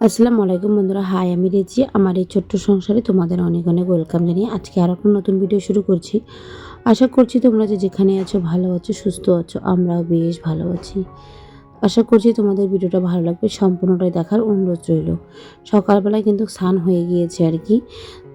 আসসালামু আলাইকুম বন্ধুরা, হাই, আমি রেজি। আমার এই ছোট্ট সংসারে তোমাদের অনেক অনেক ওয়েলকাম জানিয়ে আজকে আর একটা নতুন ভিডিও শুরু করছি। আশা করছি তোমরা যে যেখানে আছো ভালো আছো, সুস্থ আছো, আমরাও বেশ ভালো আছি। আশা করছি তোমাদের ভিডিওটা ভালো লাগবে, সম্পূর্ণটাই দেখার অনুরোধ রইল। সকালবেলায় কিন্তু স্নান হয়ে গিয়েছে আর কি।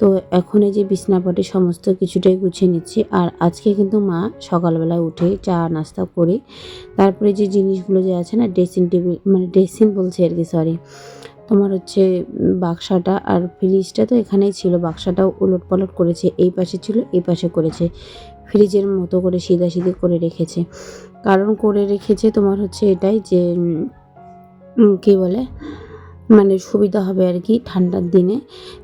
তো এখন এই যে বিছনাপাটি সমস্ত কিছুটাই গুছিয়ে নিচ্ছি। আর আজকে কিন্তু মা সকালবেলায় উঠে চা, নাস্তা করে তারপরে যে জিনিসগুলো যে আছে না ড্রেসিং টেবিল মানে ড্রেসিং বলছে আর কি সরি তোমার হচ্ছে বাক্সাটা আর ফ্রিজটা তো এখানেই ছিল, বাক্সাটাও উলট পালট করেছে, এই পাশে ছিল, এই পাশে করেছে। ফ্রিজের মতো করে সিধা সিধে করে রেখেছে। কারণ করে রেখেছে তোমার হচ্ছে এটাই যে কী বলে মানে সুবিধা হবে আর কি ঠান্ডার দিনে।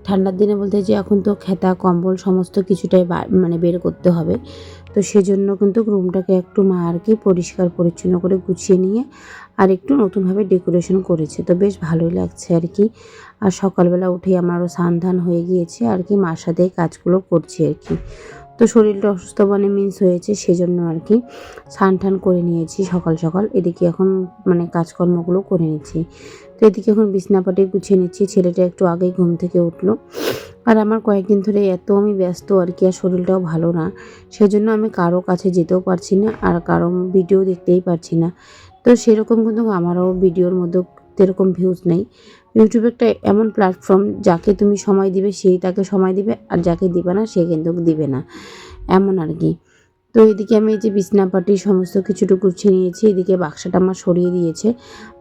ঠান্ডার দিনে বলতে যে এখন তো খেতা, কম্বল সমস্ত কিছুটাই মানে বের করতে হবে। তো সেজন্য কিন্তু রুমটাকে একটু মা আর কি পরিষ্কার পরিচ্ছন্ন করে গুছিয়ে নিয়ে আর একটু নতুনভাবে ডেকোরেশন করেছে, তো বেশ ভালোই লাগছে আর কি। আর সকালবেলা উঠে আমারও স্নান ধান হয়ে গিয়েছে আর কি, মার সাথে কাজগুলো করছি আর কি। তো শরীরটা অসুস্থ মানে মিন্স হয়েছে সেজন্য আর কি স্নান টান করে নিয়েছি সকাল সকাল। এদিকে এখন মানে কাজকর্মগুলো করে নিচ্ছি। তো এদিকে এখন বিছনাপাটি গুছিয়ে নিচ্ছি, ছেলেটা একটু আগেই ঘুম থেকে উঠল। আর আমার কয়েকদিন ধরে এত আমি ব্যস্ত আর কি, আর শরীরটাও ভালো না। সেজন্য আমি কারও কাছে যেতেও পারছি না আর কারও ভিডিও দেখতেই পারছি না। তো সেরকম কিন্তু আমারও ভিডিওর মধ্যে সেরকম ভিউজ নেই। ইউটিউব একটা এমন প্ল্যাটফর্ম যাকে তুমি সময় দিবে সেই তাকে সময় দিবে, আর যাকে দিবে না, সে কিন্তু দিবে না। এমন আর কি। তো এদিকে আমি এই যে বিছনাপাটি সমস্ত কিছুটুকু গুছিয়ে নিয়েছি, এদিকে বাক্সাটা আমার সরিয়ে দিয়েছে।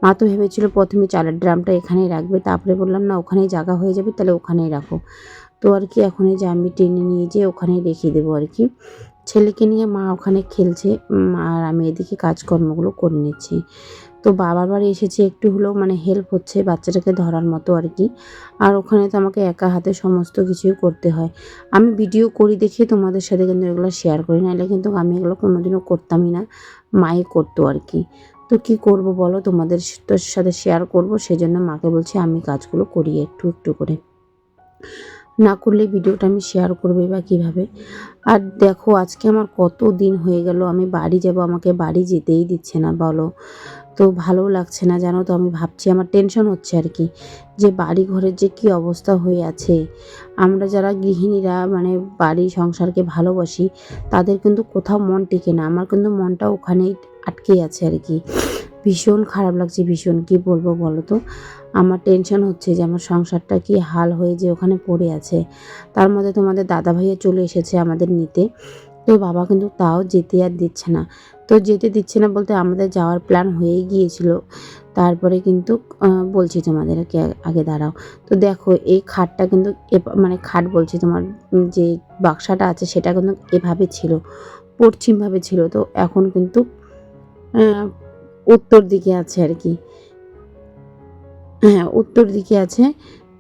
মা তো ভেবেছিল প্রথমে চালের ড্রামটা এখানেই রাখবে, তারপরে বললাম, না, ওখানেই জায়গা হয়ে যাবে, তাহলে ওখানেই রাখো। তো আর কি, এখন এই যে আমি টেনে নিয়ে যেয়ে ওখানেই রেখে দেবো আর কি। ছেলেকে নিয়ে মা ওখানে খেলছে আর আমি এদিকে কাজকর্মগুলো করে নিচ্ছি। তো বাবার বাড়ি এসেছে, একটু হলেও মানে হেল্প হচ্ছে বাচ্চাটাকে ধরার মতো আর কি। আর ওখানে তো আমাকে একা হাতে সমস্ত কিছুই করতে হয়। আমি ভিডিও করি দেখে তোমাদের সাথে কিন্তু এগুলো শেয়ার করি না এলে কিন্তু আমি এগুলো কোনোদিনও করতামই না, মাই করতো আর কি। তো কি করব বলো, তোমাদের সাথে শেয়ার করব, সেজন্য মাকে বলছি আমি কাজগুলো করি একটু একটু করে। না করলে ভিডিওটা আমি শেয়ার করবে বা কীভাবে। আর দেখো, আজকে আমার কত দিন হয়ে গেল, আমি বাড়ি যাব, আমাকে বাড়ি যেতেই দিচ্ছে না, বলো। তো ভালো লাগছে না, জানো তো, আমি ভাবছি আমার টেনশন হচ্ছে আর কি, যে বাড়ি ঘরের যে কি অবস্থা হয়ে আছে। আমরা যারা গৃহিণীরা মানে বাড়ি সংসারকে ভালোবাসি, তাদের কিন্তু কোথাও মন টেকে না, আমার কিন্তু মনটা ওখানেই আটকে আছে আর কি। ভীষণ খারাপ লাগছে, ভীষণ। কি বলব বলো তো? আমার টেনশন হচ্ছে যে আমার সংসারটা কি হাল হয়ে যে ওখানে পড়ে আছে। তার মধ্যে তোমাদের দাদা ভাইয়া চলে এসেছে আমাদের নিতে। তো বাবা কিন্তু তাও যেতে আর দিচ্ছে না। তো যেতে দিচ্ছে না বলতে আমাদের যাওয়ার প্ল্যান হয়েই গিয়েছিল। তারপরে কিন্তু বলছি তোমাদেরকে আগে দাঁড়াও। তো দেখো, এই খাটটা কিন্তু মানে খাট বলছি তোমার যে বাক্সাটা আছে সেটা কিন্তু এভাবে ছিল, পশ্চিমভাবে ছিল। তো এখন কিন্তু উত্তর দিকে আছে আর কি। হ্যাঁ উত্তর দিকে আছে।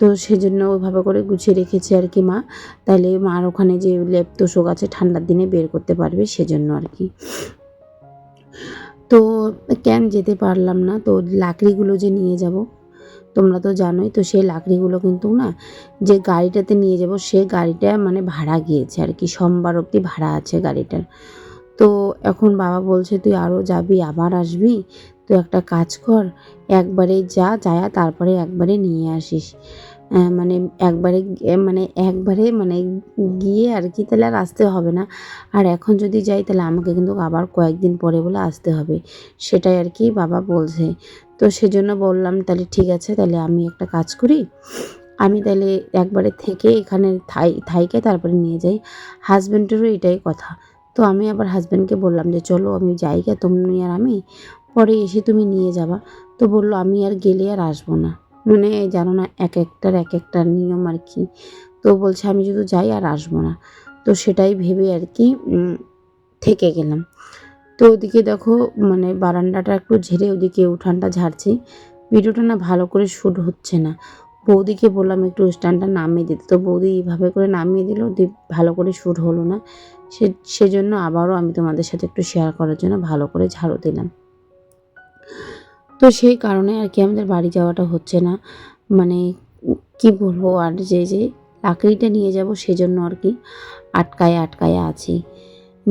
তো সেজন্য ওইভাবে করে গুছিয়ে রেখেছে আর কি মা। তাহলে মার ওখানে যে লেপ তোষক আছে, ঠান্ডার দিনে বের করতে পারবে সেজন্য আর কি। তো কেন যেতে পারলাম না? তো লাকড়িগুলো যে নিয়ে যাব, তোমরা তো জানোই, তো সেই লাকড়িগুলো কিন্তু না, যে গাড়িটাতে নিয়ে যাব, সে গাড়িটা মানে ভাড়া গিয়েছে আর কি। সোমবার অবধি ভাড়া আছে গাড়িটার। তো এখন বাবা বলছে, তুই আরও যাবি, আবার আসবি? তো একটা কাজ কর, একবারে যা, যায়া, তারপরে একবারে নিয়ে আসিস। মানে একবারে মানে একবারে মানে গিয়ে আর কি তাহলে আর আসতে হবে না। আর এখন যদি যাই, তাহলে আমাকে কিন্তু আবার কয়েকদিন পরে বলে আসতে হবে। সেটাই আর কি বাবা বলছে। তো সেজন্য বললাম, তাহলে ঠিক আছে, তাহলে আমি একটা কাজ করি। আমি তাহলে একবারে থেকে এখানে থাই, থাইকে তারপরে নিয়ে যাই। হাজব্যান্ডেরও এটাই কথা। তো আমি আবার হাজব্যান্ডকে বললাম যে, চলো আমি যাই গে তুমি আর আমি পরে এসে তুমি নিয়ে যাবা। তো বলল, আমি আর গেলে আর আসব না। মানে জানো না, এক একটার এক একটা নিয়ম আর কি। তো বলছে, আমি যদি যাই আর আসব না। তো সেটাই ভেবে আর কি থেকে গেলাম। তো ওদিকে দেখো মানে বারান্দাটা একটু ঝেড়ে ওদিকে উঠানটা ঝাড়ছি। ভিডিওটা না ভালো করে শ্যুট হচ্ছে না। বৌদিকে বললাম একটু স্ট্যান্ডটা নামিয়ে দিতে। তো বৌদি এইভাবে করে নামিয়ে দিল, দি ভালো করে শ্যুট হলো না। সে, সেজন্য আবারও আমি তোমাদের সাথে একটু শেয়ার করার জন্য ভালো করে ঝাড়ু দিলাম। তো সেই কারণে আর কি আমাদের বাড়ি যাওয়াটা হচ্ছে না। মানে কি বলব আর যে যে লাকড়িটা নিয়ে যাব সেজন্য আর কি আটকায় আটকায় আছি।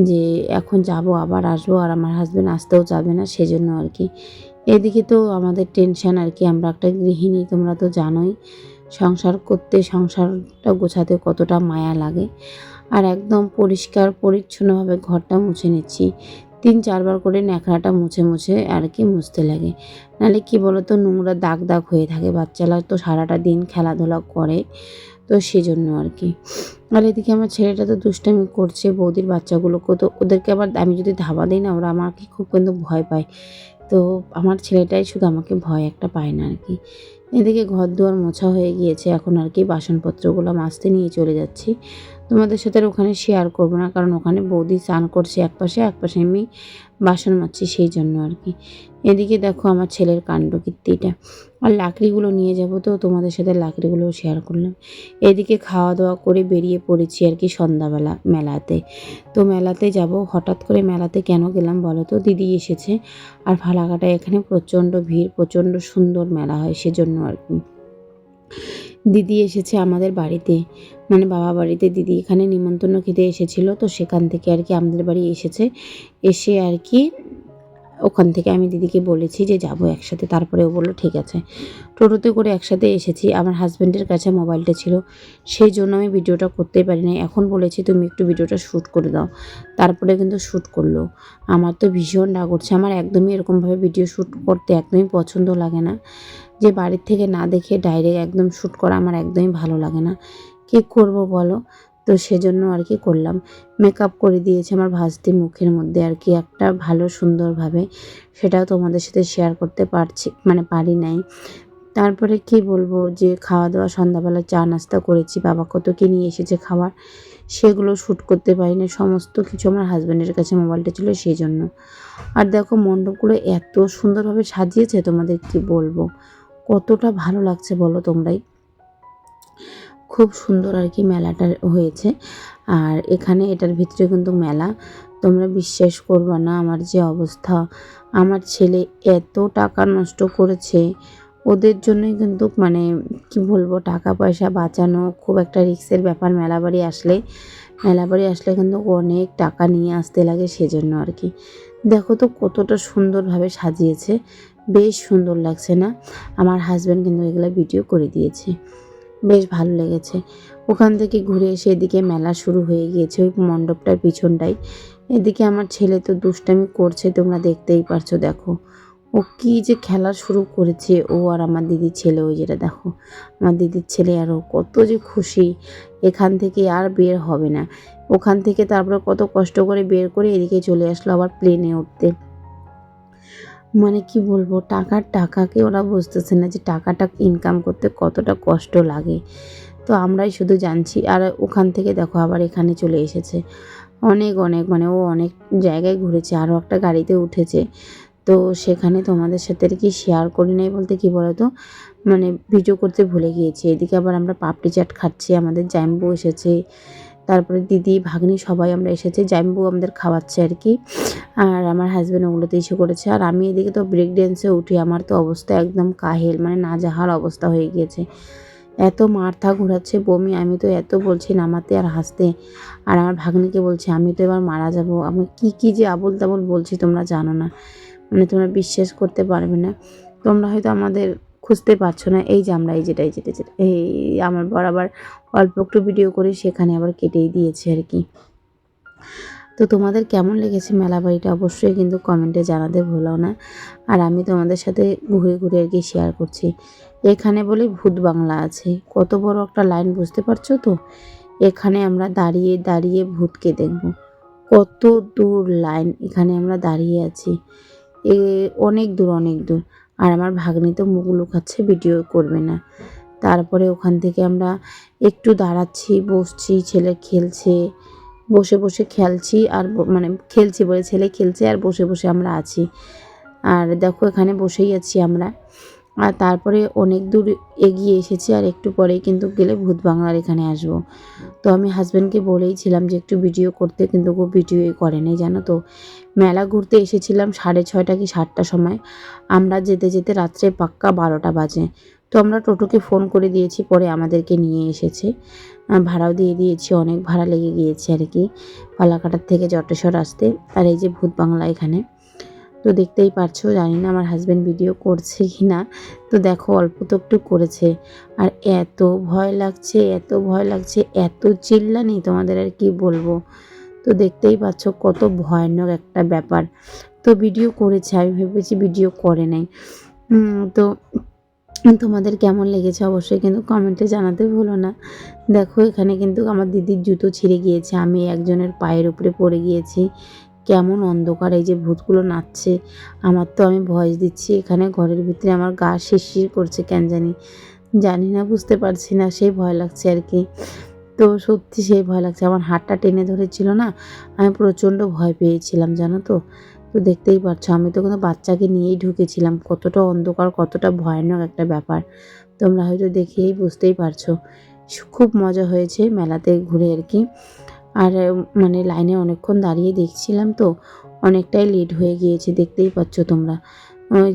যে এখন যাব, আবার আসব আর আমার হাজব্যান্ড আসতেও যাবে না সেজন্য আর কি এদিকে তো আমাদের টেনশন আর কি, আমরা একটা গৃহিণী, তোমরা তো জানোই। সংসার করতে, সংসারটা গোছাতে কতটা মায়া লাগে। আর একদম পরিষ্কার, পরিচ্ছন্নভাবে ঘরটা মুছে নিচ্ছি। তিন, চারবার করে ন্যাকড়াটা মুছে মুছে আর কি মুছতে লাগে। নাহলে কি বলতো, নোংরা দাগ দাগ হয়ে থাকে। বাচ্চারা তো সারাটা দিন খেলাধুলা করে, তো সেজন্য আর কি। আর এদিকে আমার ছেলেটা তো দুষ্টামি করছে, বৌদির বাচ্চাগুলোকে তো ওদেরকে আবার আমি যদি ধাবা দিই না, ওরা আমাকে খুব কিন্তু ভয় পায়। তো আমার ছেলেটাই শুধু আমাকে ভয় একটা পায় না আর কি। এদিকে ঘর দুয়ার মোছা হয়ে গিয়েছে, এখন আর কি বাসনপত্রগুলো মাজতে নিয়ে চলে যাচ্ছি। তোমাদের সাথে ওখানে শেয়ার করব না, কারণ ওখানে বৌদি স্নান করছে এক পাশে এক পাশে আমি বাসন মাজছি সেই জন্য আর কি। এদিকে দেখো আমার ছেলের কাণ্ড কীর্তিটা। আর লাকড়িগুলো নিয়ে যাব তো, তোমাদের সাথে লাকড়িগুলো শেয়ার করলাম। এদিকে খাওয়া দাওয়া করে বেরিয়ে পড়েছি আর কি সন্ধ্যাবেলা মেলাতে। তো মেলাতে যাব, হঠাৎ করে মেলাতে কেন গেলাম বলো তো? দিদি এসেছে আর ফালাকাটায় এখানে প্রচণ্ড ভিড়, প্রচণ্ড সুন্দর মেলা হয় সেজন্য আর কি। দিদি এসেছে আমাদের বাড়িতে। মানে বাবা বাড়িতে দিদি এখানে নিমন্ত্রণ খেতে এসেছিল, তো সেখান থেকে আর কি আমাদের বাড়ি এসেছে। এসে আর কি ওখান থেকে আমি দিদিকে বলেছি যে যাব একসাথে। তারপরে ও বলল, ঠিক আছে। টোটোতে করে একসাথে এসেছি। আমার হাজব্যান্ডের কাছে মোবাইলটা ছিল। সেই জন্য আমি ভিডিওটা করতে পারি না এখন বলেছি, তুমি একটু ভিডিওটা শ্যুট করে দাও। তারপরে কিন্তু শ্যুট করল। আমার তো ভীষণ রাগ উঠছে। আমার একদমই এরকমভাবে ভিডিও শ্যুট করতে একদমই পছন্দ লাগে না। যে বাড়ির থেকে না দেখে ডাইরেক্ট একদম শ্যুট করা আমার একদমই ভালো লাগে না। কী করব বলো? তো সেজন্য আর কি করলাম। মেকআপ করে দিয়েছে আমার ভাজতে মুখের মধ্যে আর কি একটা ভালো সুন্দরভাবে। সেটাও তোমাদের সাথে শেয়ার করতে পারছি মানে পারি নাই। তারপরে কি বলব যে খাওয়া দাওয়া সন্ধ্যাবেলা চা নাস্তা করেছি, বাবা কত কি নিয়ে এসেছে খাবার, সেগুলো শ্যুট করতে পারি না সমস্ত কিছু আমার হাজব্যান্ডের কাছে মোবাইলটা ছিল সেই জন্য আর দেখো মণ্ডপগুলো এত সুন্দরভাবে সাজিয়েছে, তোমাদের কি বলব? কতটা ভালো লাগছে বলো তোমরাই। খুব সুন্দর আর কি মেলাটা হয়েছে। আর এখানে এটার ভিতরে কিন্তু মেলা। তোমরা বিশ্বাস করবা না আমার যে অবস্থা। আমার ছেলে এত টাকা নষ্ট করেছে। ওদের জন্যই কিন্তু মানে কি বলব, টাকা পয়সা বাঁচানো খুব একটা রিক্সের ব্যাপার মেলা বাড়ি আসলে। মেলা বাড়ি আসলে কিন্তু অনেক টাকা নিয়ে আসতে লাগে সেজন্য আর কি। দেখো তো কতটা সুন্দরভাবে সাজিয়েছে। বেশ সুন্দর লাগছে না? আমার হাজব্যান্ড কিন্তু এগুলো ভিডিও করে দিয়েছে। বেশ ভালো লেগেছে। ওখান থেকে ঘুরে এসে এদিকে মেলা শুরু হয়ে গিয়েছে ওই মণ্ডপটার পিছনটাই। এদিকে আমার ছেলে তো দুষ্টামি করছে, তোমরা দেখতেই পারছ, দেখো। ও কি যে খেলা শুরু করেছে ও আর আমার দিদির ছেলে, ওই যেটা দেখো। আমার দিদির ছেলে আরও কত যে খুশি, এখান থেকে আর বের হবে না। ওখান থেকে তারপরে কত কষ্ট করে বের করে এদিকে চলে আসলো আবার প্লেনে উঠতে। মানে কি বলব, টাকার টাকাকে ওরা বুঝতেছে না যে টাকাটা ইনকাম করতে কতটা কষ্ট লাগে। তো আমরাই শুধু জানছি, আর ওখান থেকে দেখো আবার এখানে চলে এসেছে। অনেক অনেক মানে ও অনেক জায়গায় ঘুরেছে, আরও একটা গাড়িতে উঠেছে। তো সেখানে তোমাদের সাথে আর কি শেয়ার করি নাই বলতে কি বলতো? মানে ভিডিও করতে ভুলে গিয়েছি। এদিকে আবার আমরা পাপড়ি চাট খাচ্ছি, আমাদের জ্যাম্বু এসেছে। তারপরে দিদি, ভাগ্নি সবাই আমরা এসেছি জাম্বু আমাদের খাওয়াচ্ছে আর কি। আর আমার হাজব্যান্ড ওগুলোতে ইস্যু করেছে। আর আমি এদিকে তো ব্রেক ড্যান্সে উঠি, আমার তো অবস্থা একদম কাহেল মানে না যাহার অবস্থা হয়ে গিয়েছে। এত মাথা ঘোরাচ্ছে বমি, আমি তো এত বলছি নামাতে আর হাসতে। আর আমার ভাগ্নিকে বলছি, আমি তো এবার মারা যাব। আমি কি কি যে আবল তাবল বলছি তোমরা জানো না। মানে তোমরা বিশ্বাস করতে পারবে না। তোমরা হয়তো আমাদের খুঁজতে পারছ না, এই যে আমরা এই যেটা এই যেটা যেটা। এই আমার বর আবার অল্প একটু ভিডিও করে সেখানে আবার কেটেই দিয়েছে আর কি। তো তোমাদের কেমন লেগেছে মেলা বাড়িটা অবশ্যই কিন্তু কমেন্টে জানাতে ভুলো না। আর আমি তোমাদের সাথে ঘুরে ঘুরে আর কি শেয়ার করছি। এখানে বলে ভূত বাংলা আছে। কত বড় একটা লাইন বুঝতে পারছ তো? এখানে আমরা দাঁড়িয়ে দাঁড়িয়ে ভূতকে দেখব। কত দূর লাইন এখানে আমরা দাঁড়িয়ে আছি। এ অনেক দূর অনেক দূর। আর আমার ভাগ্নি তো মুখ লুকাচ্ছে ভিডিও করবে না। তারপরে ওখান থেকে আমরা একটু দাঁড়াচ্ছি, বসছি, ছেলে খেলছে, বসে বসে খেলছি আর মানে খেলছি বলে ছেলে খেলছে আর বসে বসে আমরা আছি। আর দেখো এখানে বসেই আছি আমরা। আর তারপরে অনেক দূর এগিয়ে এসেছি আর একটু পরেই কিন্তু গেলে ভূত বাংলার এখানে আসব। তো আমি হাজব্যান্ডকে বলেইছিলাম যে একটু ভিডিও করতে কিন্তু ও ভিডিওই করেনি জানো তো? মেলা ঘুরতে এসেছিলাম সাড়ে ছয়টা কি সাতটার সময়। আমরা যেতে যেতে রাত্রে পাক্কা বারোটা বাজে। তো আমরা টোটোকে ফোন করে দিয়েছি, পরে আমাদেরকে নিয়ে এসেছে। ভাড়াও দিয়ে দিয়েছি, অনেক ভাড়া লেগে গিয়েছে আর কি। পালাকাটার থেকে জটেশ্বর আসতে। আর এই যে ভূত বাংলা এখানে। তো দেখতেই পারছ, জানি না আমার হাজব্যান্ড ভিডিও করছে কি না তো দেখো, অল্প তো একটু করেছে। আর এত ভয় লাগছে, এত ভয় লাগছে, এত চিল্লানি তোমাদের আর কি বলব। তো দেখতেই পাচ্ছ, কত ভয়ানক একটা ব্যাপার। তো ভিডিও করেছে, আমি ভেবেছি ভিডিও করে নাই। তো তোমাদের কেমন লেগেছে অবশ্যই কিন্তু কমেন্টে জানাতে ভুলো না। দেখো, এখানে কিন্তু আমার দিদির জুতো ছিঁড়ে গিয়েছে, আমি একজনের পায়ের উপরে পড়ে গিয়েছি। কেমন অন্ধকার, এই যে ভূতগুলো নাচছে। আমার তো আমি ভয়েস দিচ্ছি, এখানে ঘরের ভিতরে আমার গা শিরশির করছে, কেন জানি। জানি না, বুঝতে পারছি না, সেই ভয় লাগছে আর কি। তো সত্যি সেই ভয় লাগছে। আমার হাতটা টেনে ধরেছিল না, আমি প্রচণ্ড ভয় পেয়েছিলাম, জানো তো। তো দেখতেই পাচ্ছ আমি তো কোনো বাচ্চাকে নিয়েই ঢুকেছিলাম। কতটা অন্ধকার, কতটা ভয়ানক একটা ব্যাপার। তোমরা হয়তো দেখেই বুঝতেই পারছ। খুব মজা হয়েছে মেলাতে ঘুরে আর কি। আর মানে লাইনে অনেকক্ষণ দাঁড়িয়ে দেখছিলাম তো, অনেকটাই লেট হয়ে গিয়েছে, দেখতেই পাচ্ছ তোমরা।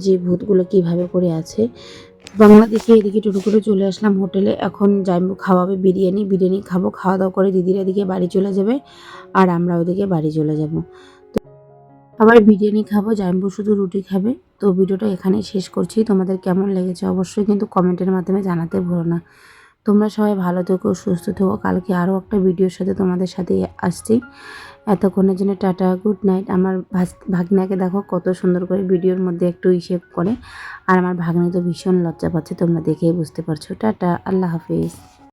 যে ভূতগুলো কীভাবে করে আছে। বাংলা দেখে এদিকে টোটো করে চলে আসলাম হোটেলে। এখন যাইবো, খাওয়াবে বিরিয়ানি বিরিয়ানি খাব, খাওয়া দাওয়া করে দিদিরা এদিকে বাড়ি চলে যাবে, আর আমরা ওদিকে বাড়ি চলে যাব। তো আবার বিরিয়ানি খাব জাইম্বু শুধু রুটি খাবে। তো ভিডিওটা এখানেই শেষ করছি। তোমাদের কেমন লেগেছে অবশ্যই কিন্তু কমেন্টের মাধ্যমে জানাতে ভুলো না। তোমরা সবাই ভালো থেকো, সুস্থ থেকো। কালকে আরও একটা ভিডিওর সাথে তোমাদের সাথে আসছি। এতক্ষণের জন্য টাটা, গুড নাইট। আমার ভাগনাকে দেখো কত সুন্দর করে ভিডিওর মধ্যে একটু হিসেব করে। আর আমার ভাগ্নি তো ভীষণ লজ্জা পাচ্ছে, তোমরা দেখেই বুঝতে পারছ। টাটা, আল্লাহ হাফিজ।